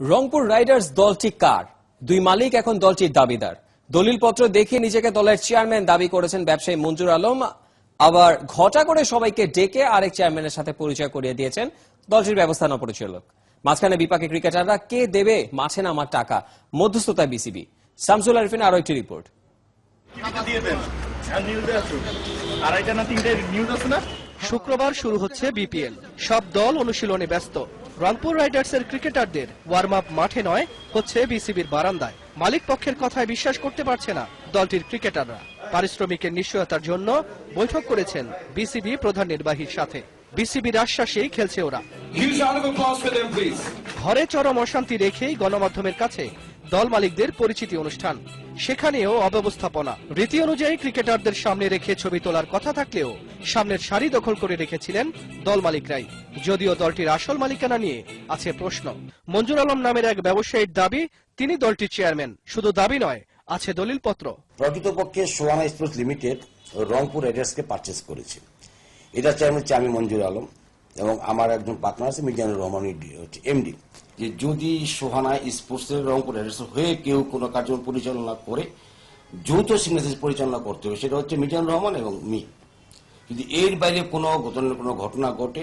Rangpur Riders দলটি কার? দুই মালিক এখন দলটির দাবিদার। দলিলপত্র দেখে নিজেকে দলের চেয়ারম্যান দাবি করেছেন ব্যবসায়ী মঞ্জুর আলম। আবার ঘটা করে সবাইকে ডেকে আরেক চেয়ারম্যানের সাথে পরিচয় করিয়ে দিয়েছেন দলটির ব্যবস্থাপনা পরিচালক মাঝখানে বিপাকে ক্রিকেটাররা কে দেবে মাঠে নামার টাকা? মধ্যস্থতায় বিসিবি। শামসুল আরিফিন আরও একটি রিপোর্ট। টিভিতে দিয়ে দেন। আর নিউজে আসুন আড়াইটা না তিনটে নিউজ আছে না? শুক্রবার শুরু হচ্ছে বিপিএল। সব দল অনুশীলনে ব্যস্ত। রংপুর রাইডার্সের ক্রিকেটারদের ওয়ার্ম আপ মাঠে নয় হচ্ছে বিসিবির বারান্দায়। মালিক পক্ষের কথায় বিশ্বাস করতে পারছে না দলটির ক্রিকেটাররা। পারিশ্রমিকের নিশ্চয়তার জন্য বৈঠক করেছেন বিসিবি প্রধান নির্বাহীর সাথে। বিসিবির আশ্বাসেই খেলছে ওরা. ঘরে চরম অশান্তি রেখেই গণমাধ্যমের কাছে দল মালিকদের পরিচিতি অনুষ্ঠান। সেখানেও অব্যবস্থাপনা। রীতি অনুযায়ী ক্রিকেটারদের সামনে রেখে ছবি তোলার কথা থাকলেও সামনের সারি দখল করে রেখেছিলেন দল মালিকরাই। যদিও দলটির আসল মালিকানা নিয়ে আছে প্রশ্ন। মঞ্জুর আলম নামের এক ব্যবসায়ীর দাবি, তিনি দলটির চেয়ারম্যান। শুধু দাবি নয়, আছে দলিলপত্র। প্রকৃতপক্ষে সোয়ানা স্পোর্টস লিমিটেড রংপুর রাইডার্সকে পারচেস করেছে। এটা চেয়ারম্যান হচ্ছে আমি মঞ্জুর আলম এবং আমার একজন পার্টনার আছে মিজানুর রহমান, এমডি। যে যদি সোহানা স্পোর্টসের রংপুর হয়ে কেউ কোনো কার্যক্রম পরিচালনা করে, যৌথ সিগনেচার পরিচালনা করতে হবে, সেটা হচ্ছে মিজানুর রহমান এবং মি। যদি এর বাইরে কোনো ঘটনা কোনো ঘটনা ঘটে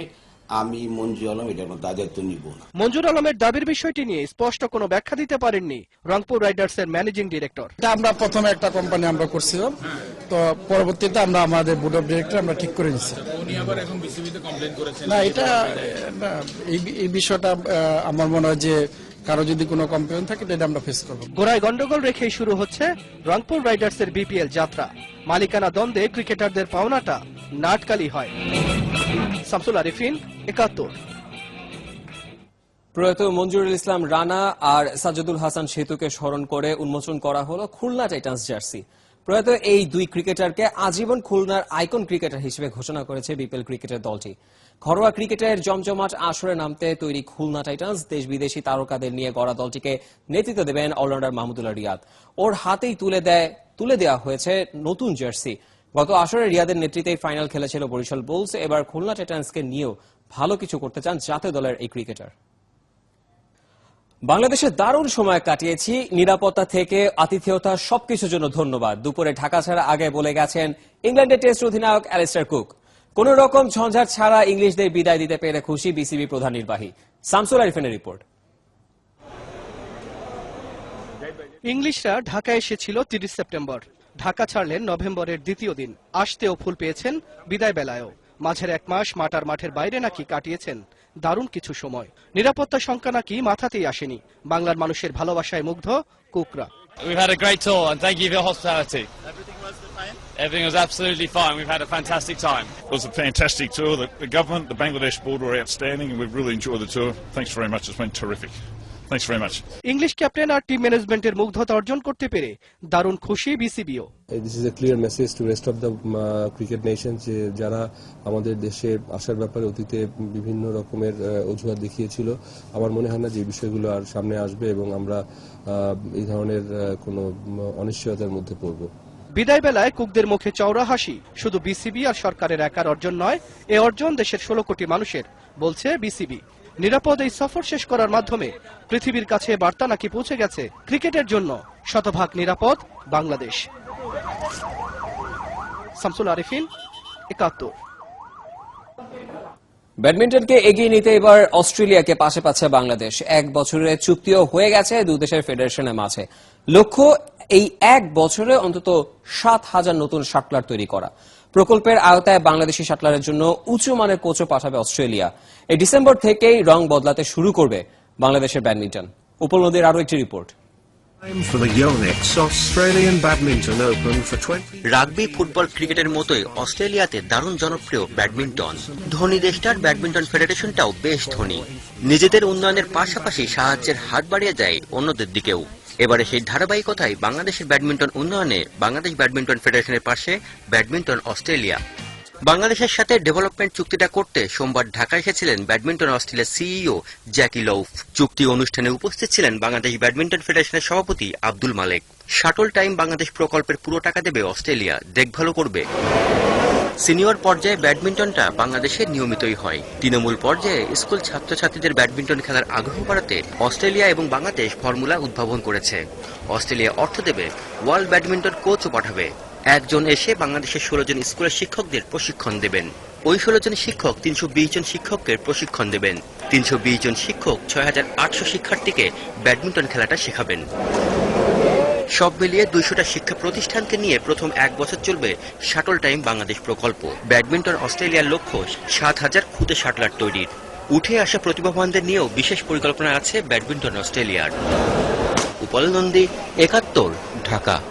আমি মঞ্জু আলম এটার কোনো দায়িত্ব নিব না। মঞ্জুর আলমের দাবির বিষয়টি নিয়ে স্পষ্ট কোনো ব্যাখ্যা দিতে পারেননি রংপুর রাইডার্সের ম্যানেজিং ডিরেক্টর। এটা আমরা প্রথমে একটা কোম্পানি আমরা করছিলাম। তো পরবর্তীতে আমরা আমাদের বোর্ড অফ ডিরেক্টর আমরা ঠিক করে নিচ্ছি উনি আবার এখন বিসিবিতে কমপ্লেন করেছেন। না এটা এই- এই বিষয়টা আমার মনে হয় যে কারও যদি কোনো কমপ্লেন থাকে এটা আমরা ফেস করব। গোড়ায় গন্ডগোল রেখেই শুরু হচ্ছে রংপুর রাইডার্সের বিপিএল যাত্রা। মালিকানা দ্বন্দ্বে ক্রিকেটারদের পাওনাটা নাটকালি হয়। শামসুল আরিফিন, একাত্তর। প্রয়াত মঞ্জুরুল ইসলাম রানা আর সাজ্জাদুল হাসান সেতুকে স্মরণ করে উন্মোচন করা হলো খুলনা টাইটান্স জার্সি। প্রয়াত এই দুই ক্রিকেটারকে আজীবন খুলনার আইকন ক্রিকেটার হিসেবে ঘোষণা করেছে বিপিএল ক্রিকেটের দলটি। ঘরোয়া ক্রিকেটের জমজমাট আসরে নামতে তৈরি খুলনা টাইটান্স দেশ বিদেশি তারকাদের নিয়ে গড়া দলটিকে নেতৃত্ব দেবেন অলরাউন্ডার মাহমুদুল্লাহ রিয়াদ। ওর হাতেই তুলে দেয় তুলে দেওয়া হয়েছে নতুন জার্সি। গত আসরে রিয়াদের নেতৃত্বে ফাইনাল খেলেছিল বরিশাল বুলস। এবার খুলনা টাইটান্সকে নিয়েও ভালো কিছু করতে চান জাতীয় দলের এই ক্রিকেটার। বাংলাদেশে দারুণ সময় কাটিয়েছি। নিরাপত্তা থেকে আতিথেয়তা সবকিছুর জন্য ধন্যবাদ। দুপুরে ঢাকা ছাড়া আগে বলে গেছেন ইংল্যান্ডের টেস্ট অধিনায়ক অ্যালিস্টার কুক। কোন রকম ঝঞ্ঝাট ছাড়া ইংলিশদের বিদায় দিতে পেরে খুশি বিসিবি প্রধান নির্বাহী। শামসুল আরিফিনের রিপোর্ট। ইংলিশরা ঢাকায় এসেছিল তিরিশ সেপ্টেম্বর। ঢাকা ছাড়লেন নভেম্বরের দ্বিতীয় দিন আসতেও ফুল পেয়েছেন বিদায় বেলায়ও মাঝের এক মাস মাটার মাঠের বাইরে নাকি কাটিয়েছেন দারুণ কিছু সময় নিরাপত্তা শঙ্কা নাকি মাথাতেই আসেনি বাংলার মানুষের ভালোবাসায় মুগ্ধ কুকরা We've had a great tour and thank you for your hospitality. Everything was absolutely fine. We've had a fantastic time. It was a fantastic tour. The, the government, the Bangladesh board were outstanding and we've really enjoyed the tour. Thanks very much. It's been terrific. Thanks very much. English captain আর team ম্যানেজমেন্টের মুগ্ধতা অর্জন করতে পেরে দারুণ খুশি বিসিবিও। This is a clear message to rest of the cricket nation যে যারা আমাদের দেশে আসার ব্যাপারে অতীতে বিভিন্ন রকমের অজুহাত দেখিয়েছিল আমার মনে হয় না যে এই বিষয়গুলো আর সামনে আসবে এবং আমরা আহ, এই ধরনের কোনো অনিশ্চয়তার মধ্যে পড়ব। বিদায় বেলায় কুকদের মুখে চওড়া হাসি। শুধু বিসিবি আর সরকারের একার অর্জন নয় এ অর্জন দেশের ষোলো কোটি মানুষের বলছে বিসিবি। নিরাপদ এই সফর শেষ করার মাধ্যমে পৃথিবীর কাছে বার্তা নাকি পৌঁছে গেছে ক্রিকেটের জন্য? শতভাগ নিরাপদ বাংলাদেশ। শামসুল আরিফিন, একাত্তর। ব্যাডমিন্টনকে এগিয়ে নিতে এবার অস্ট্রেলিয়াকে পাশে পাচ্ছে বাংলাদেশ। এক বছরের চুক্তিও হয়ে গেছে দু দেশের ফেডারেশনের মাঝে। লক্ষ্য, এই এক বছরে অন্তত সাত হাজার নতুন শাটলার তৈরি করা। প্রকল্পের আওতায় বাংলাদেশি শাটলারের জন্য উঁচু মানের কোচও পাঠাবে অস্ট্রেলিয়া। এই ডিসেম্বর থেকেই রং বদলাতে শুরু করবে বাংলাদেশের ব্যাডমিন্টন। উপলব্ধির আরও একটি report. Time for the Yonex Australian Badminton Open for 20. Rugby football ক্রিকেটের মতোই অস্ট্রেলিয়াতে দারুণ জনপ্রিয় ব্যাডমিন্টন। ধনী দেশটার ব্যাডমিন্টন ফেডারেশনটাও বেশ ধনী। নিজেদের উন্নয়নের পাশাপাশি সাহায্যের হাত বাড়িয়ে যায় অন্যদের দিকেও। এবারে সেই ধারাবাহিকতায় বাংলাদেশের ব্যাডমিন্টন উন্নয়নে বাংলাদেশ ব্যাডমিন্টন ফেডারেশনের পাশে ব্যাডমিন্টন অস্ট্রেলিয়া। বাংলাদেশের সাথে ডেভেলপমেন্ট চুক্তিটা করতে সোমবার ঢাকায় এসেছিলেন ব্যাডমিন্টন অস্ট্রেলিয়ার সিইও জ্যাকি লৌফ। চুক্তি অনুষ্ঠানে উপস্থিত ছিলেন বাংলাদেশ ব্যাডমিন্টন ফেডারেশনের সভাপতি আব্দুল মালেক। শাটল টাইম বাংলাদেশ প্রকল্পের পুরো টাকা দেবে অস্ট্রেলিয়া, দেখভালও করবে। সিনিয়র পর্যায়ে ব্যাডমিন্টনটা বাংলাদেশে নিয়মিতই হয়। তৃণমূল পর্যায়ে স্কুল ছাত্রছাত্রীদের ব্যাডমিন্টন খেলার আগ্রহ বাড়াতে অস্ট্রেলিয়া এবং বাংলাদেশ ফর্মুলা উদ্ভাবন করেছে। অস্ট্রেলিয়া অর্থ দেবে, ওয়ার্ল্ড ব্যাডমিন্টন কোচও পাঠাবে। একজন এসে বাংলাদেশের ষোলো জন স্কুলের শিক্ষকদের প্রশিক্ষণ দেবেন। ওই ষোলো জন শিক্ষক তিনশো বিশ জন শিক্ষককে প্রশিক্ষণ দেবেন। তিনশো বিশ জন শিক্ষক ছয় হাজার আটশো শিক্ষার্থীকে ব্যাডমিন্টন খেলাটা শেখাবেন। সব মিলিয়ে দুইশোটা শিক্ষা প্রতিষ্ঠানকে নিয়ে প্রথম এক বছর চলবে শাটল টাইম বাংলাদেশ প্রকল্প। ব্যাডমিন্টন অস্ট্রেলিয়ার লক্ষ্য সাত হাজার খুদে শাটলার তৈরির। উঠে আসা প্রতিভাবানদের নিয়েও বিশেষ পরিকল্পনা আছে ব্যাডমিন্টন অস্ট্রেলিয়ার। উপল নন্দী একাত্তর, ঢাকা।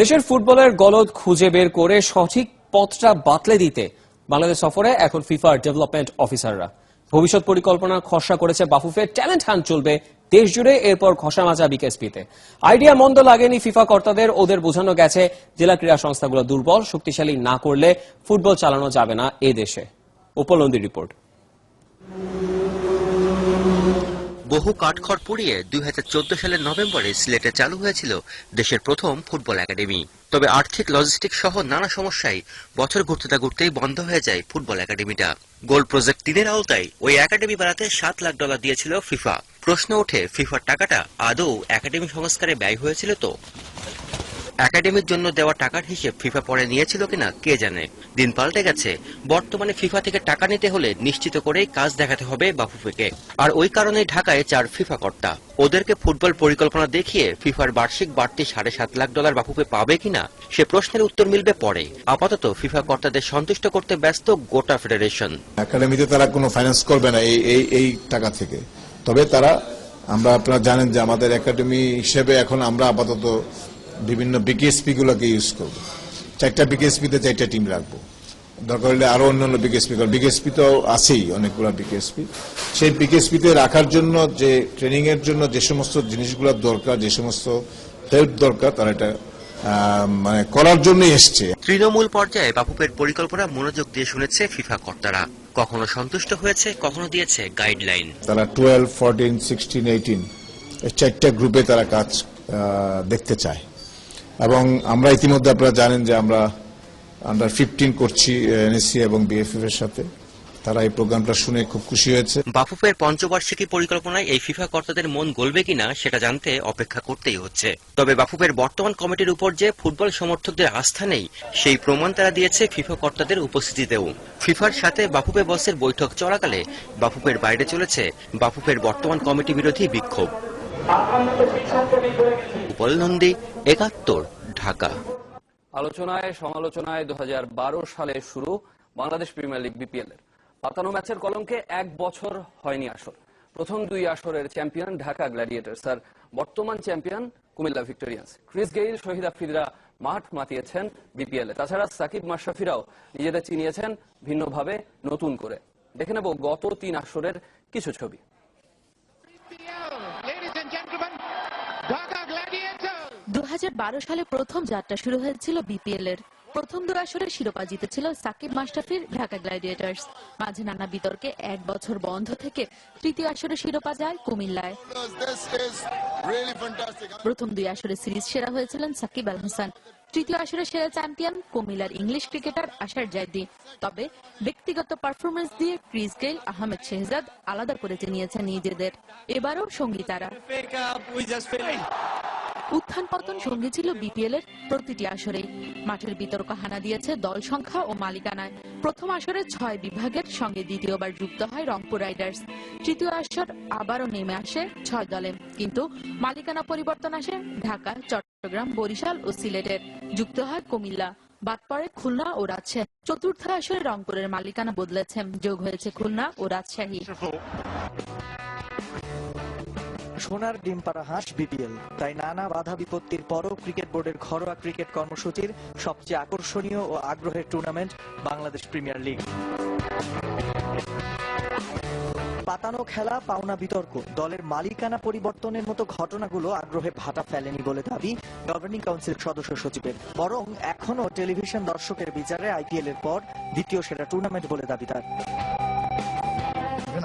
দেশের ফুটবলের গলদ খুঁজে বের করে সঠিক পথটা বাতলে দিতে বাংলাদেশ সফরে এখন ফিফার ডেভেলপমেন্ট অফিসাররা। ভবিষ্যৎ পরিকল্পনা খসড়া করেছে বাফুফে, ট্যালেন্ট হান চলবে দেশ জুড়ে, এরপর ঘষা মাজা বিকেএসপিতে। আইডিয়া মন্দ লাগেনি ফিফা কর্তাদের, ওদের বোঝানো গেছে জেলা ক্রীড়া সংস্থাগুলো দুর্বল, শক্তিশালী না করলে ফুটবল চালানো যাবে না এ দেশে। উপলব্ধি রিপোর্ট। বহু কাঠখড় পুড়িয়ে দুই হাজার চৌদ্দ সালের নভেম্বরে সিলেটে চালু হয়েছিল দেশের প্রথম ফুটবল একাডেমি। তবে আর্থিক, লজিস্টিক সহ নানা সমস্যায় বছর ঘুরতে ঘুরতেই বন্ধ হয়ে যায় ফুটবল একাডেমিটা। গোল প্রজেক্ট তিনের আওতায় ওই একাডেমি বাড়াতে সাত লাখ ডলার দিয়েছিল ফিফা। প্রশ্ন ওঠে, ফিফার টাকাটা আদৌ একাডেমি সংস্কারে ব্যয় হয়েছিল তো? একাডেমির জন্য দেওয়া টাকার হিসেব ফিফা পরে নিয়েছিল কিনা কে জানে? দিন পাল্টে গেছে। বর্তমানে ফিফা থেকে টাকা নিতে হলে নিশ্চিত করেই কাজ দেখাতে হবে বাফুফেকে। আর ওই কারণে ঢাকায় চার ফিফা কর্তা। ওদেরকে ফুটবল পরিকল্পনা দেখিয়ে ফিফার বার্ষিক বাড়তি সাড়ে সাত লাখ ডলার বাফুফে পাবে কিনা, সে প্রশ্নের উত্তর মিলবে পরে। আপাতত ফিফা কর্তাদের সন্তুষ্ট করতে ব্যস্ত গোটা ফেডারেশন। একাডেমিতে তারা কোনো ফাইন্যান্স করবে না এই এই টাকা থেকে। তবে তারা, আমরা আপনারা জানেন যে আমাদের একাডেমি হিসেবে এখন আমরা আপাতত বিভিন্ন বিকেএসপি গুলোকে ইউজ করব। চারটা বিকেএসপিতে চারটা টিম রাখব। দরকার হলে আরও অন্যান্য বিকেএসপি কারণ বিকেএসপি তো আছেই অনেকগুলো বিকেএসপি সেই বিকেএসপিতে রাখার জন্য যে ট্রেনিং এর জন্য যে সমস্ত জিনিসগুলো দরকার যে সমস্ত হেল্প দরকার তারা এটা মানে করার জন্য এসছে। তৃণমূল পর্যায়ে বাফুফের পরিকল্পনা মনোযোগ দিয়ে শুনেছে ফিফা কর্তারা। কখনো সন্তুষ্ট হয়েছে কখনো দিয়েছে গাইডলাইন তারা টুয়েলভ ফোরটিন সিক্সটিন এইটিন এই চারটা গ্রুপে তারা কাজ দেখতে চায়। এবং আমরা ইতিমধ্যে আপনারা জানেন যে আমরা আন্ডার ফিফটিন করছি এনএসসি এবং বিএফএফ এর সাথে তারা এই প্রোগ্রামটা শুনে খুব খুশি হয়েছে বাফুফের পঞ্চবার্ষিকী পরিকল্পনায় এই ফিফা কর্তাদের মন গলবে কিনা সেটা জানতে অপেক্ষা করতেই হচ্ছে তবে বাফুফের বর্তমান কমিটির উপর যে ফুটবল সমর্থকদের আস্থা নেই সেই প্রমাণ তারা দিয়েছে ফিফা কর্তাদের উপস্থিতিতেও ফিফার সাথে বাফুফে বসের বৈঠক চলাকালে বাফুফের বাইরে চলেছে বাফুফের বর্তমান কমিটি বিরোধী বিক্ষোভ উপল নন্দী একাত্তর, ঢাকা। আলোচনায়, সমালোচনায় দু সালে শুরু বাংলাদেশ প্রিমিয়ার লিগ বিপিএল এর। পাতানো ম্যাচের কলঙ্কে এক বছর হয়নি আসর। প্রথম দুই আসরের চ্যাম্পিয়ন ঢাকা গ্ল্যাডিয়েটার্স আর বর্তমান champion Cumilla Victorians. Chris Gayle, Shahid আফ্রিদরা মাঠ মাতিয়েছেন বিপিএল এ। তাছাড়া সাকিব মাশরাফিরাও নিজেদের চিনিয়েছেন ভিন্নভাবে নতুন করে। দেখে নেব গত তিন আসরের কিছু ছবি দু সালে প্রথম যাত্রা শুরু হয়েছিল বিপিএল এর প্রথম দু আসরে শিরোপা জিতেছিল সাকিব মাস্টাফির ঢাকা গ্ল্যাডিয়েটার্স মাঝে নানা বিতর্কে এক বছর বন্ধ থেকে তৃতীয় আসরে শিরোপা যায় কুমিল্লায়। প্রথম দুই আসরে সিরিজ সেরা হয়েছিলেন সাকিব আল হাসান। তৃতীয় আসরে সেরা চ্যাম্পিয়ন কুমিল্লার ইংলিশ ক্রিকেটার আশার জায়দি। তবে ব্যক্তিগত পারফরমেন্স দিয়ে ক্রিস গেইল আহমেদ শেহজাদ আলাদা করে চিনিয়েছেন নিজেদের। এবারও সঙ্গী তারা। উত্থান পতন সঙ্গী ছিল বিপিএল এর প্রতিটি আসরে। মাঠের বিতর্ক হানা দিয়েছে দল সংখ্যা ও মালিকানায়। প্রথম আসরে ছয় বিভাগের সঙ্গে দ্বিতীয়বার যুক্ত হয় রংপুর রাইডার্স। তৃতীয় আসর আবারও নেমে আসে ছয় দলে। কিন্তু মালিকানা পরিবর্তন আসে ঢাকা, চট্টগ্রাম, বরিশাল ও সিলেটের। যুক্ত হয় কুমিল্লা। বাদ পড়ে খুলনা ও রাজশাহী। চতুর্থ আসরে রংপুরের মালিকানা বদলেছে। যোগ হয়েছে খুলনা ও রাজশাহী। সোনার ডিম পাড়া হাঁস বিপিএল। তাই নানা বাধা বিপত্তির পরও ক্রিকেট বোর্ডের ঘরোয়া ক্রিকেট কর্মসূচির সবচেয়ে আকর্ষণীয় ও আগ্রহের টুর্নামেন্ট বাংলাদেশ প্রিমিয়ার লিগ। পাতানো খেলা, পাওনা বিতর্ক, দলের মালিকানা পরিবর্তনের মতো ঘটনাগুলো আগ্রহে ভাটা ফেলেনি বলে দাবি গভর্নিং কাউন্সিল সদস্য সচিবের। বরং এখনও টেলিভিশন দর্শকের বিচারে আইপিএল এর পর দ্বিতীয় সেরা টুর্নামেন্ট বলে দাবি তার।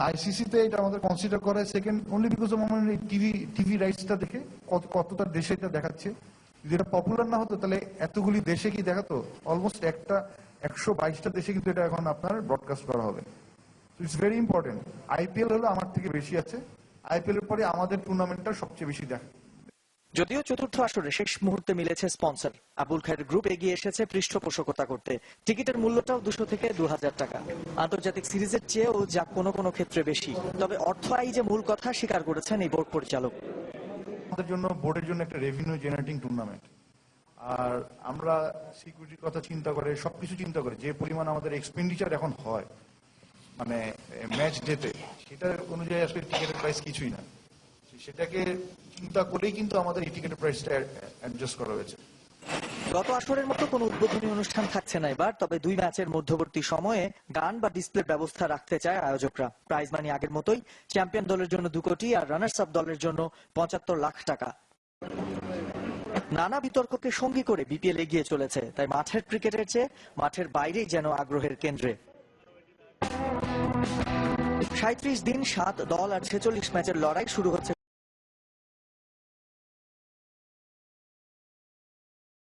আইসিসিতে এটা আমাদের কনসিডার করা সেকেন্ড অনলি বিকজ অফ আমার টিভি টিভি রাইটসটা দেখে কত, কতটা দেশে এটা দেখাচ্ছে। যদি এটা পপুলার না হতো, তাহলে এতগুলি দেশে কি দেখাতো? অলমোস্ট একটা, একশো বাইশটা দেশে কিন্তু এটা এখন আপনার ব্রডকাস্ট করা হবে। ইটস ভেরি ইম্পর্টেন্ট আইপিএল হলো আমার থেকে বেশি আছে। আইপিএল এর পরে আমাদের টুর্নামেন্টটা সবচেয়ে বেশি দেখা। যদিও চতুর্থ আসরে শেষ মুহূর্তে মিলেছে স্পন্সর। আবুল খায়ের গ্রুপ এগিয়ে এসেছে পৃষ্ঠপোষকতা করতে। টিকিটের মূল্যটাও দুশো থেকে দু হাজার টাকা। আন্তর্জাতিক সিরিজের চেয়েও যা কোনো কোনো ক্ষেত্রে বেশি। তবে অর্থ আই যে মূল কথা স্বীকার করেছেন এই বোর্ড পরিচালক। আমাদের জন্য বোর্ডের জন্য একটা রেভিনিউ জেনারেটিং টুর্নামেন্ট আর আমরা সিকিউরিটির কথা চিন্তা করে, সবকিছু চিন্তা করে, যে পরিমাণ আমাদের এক্সপেন্ডিচার এখন হয় মানে ম্যাচ ডেতে সেটা অনুযায়ী আসলে টিকিটের প্রাইস কিছুই না। সেটাকে চিন্তা করেই কিন্তু আমাদের এই টিকিটের প্রাইসটা অ্যাডজাস্ট করা হয়েছে। গত আসরের মতো কোনো উদ্বোধনী অনুষ্ঠান থাকছে না এবার, তবে দুই ম্যাচের মধ্যবর্তী সময়ে গান বা ডিসপ্লে ব্যবস্থা রাখতে চায় আয়োজকরা। প্রাইজ মানি আগের মতোই চ্যাম্পিয়ন দলের জন্য দু কোটি আর রানার্স আপ দলের জন্য পঁচাত্তর লাখ টাকা। নানা বিতর্ককে সঙ্গী করে বিপিএল এগিয়ে চলেছে, তাই মাঠের ক্রিকেটের চেয়ে মাঠের বাইরেই যেন আগ্রহের কেন্দ্রে। সাঁত্রিশ দিন সাত দল আর ছেচল্লিশ ম্যাচের লড়াই শুরু হচ্ছে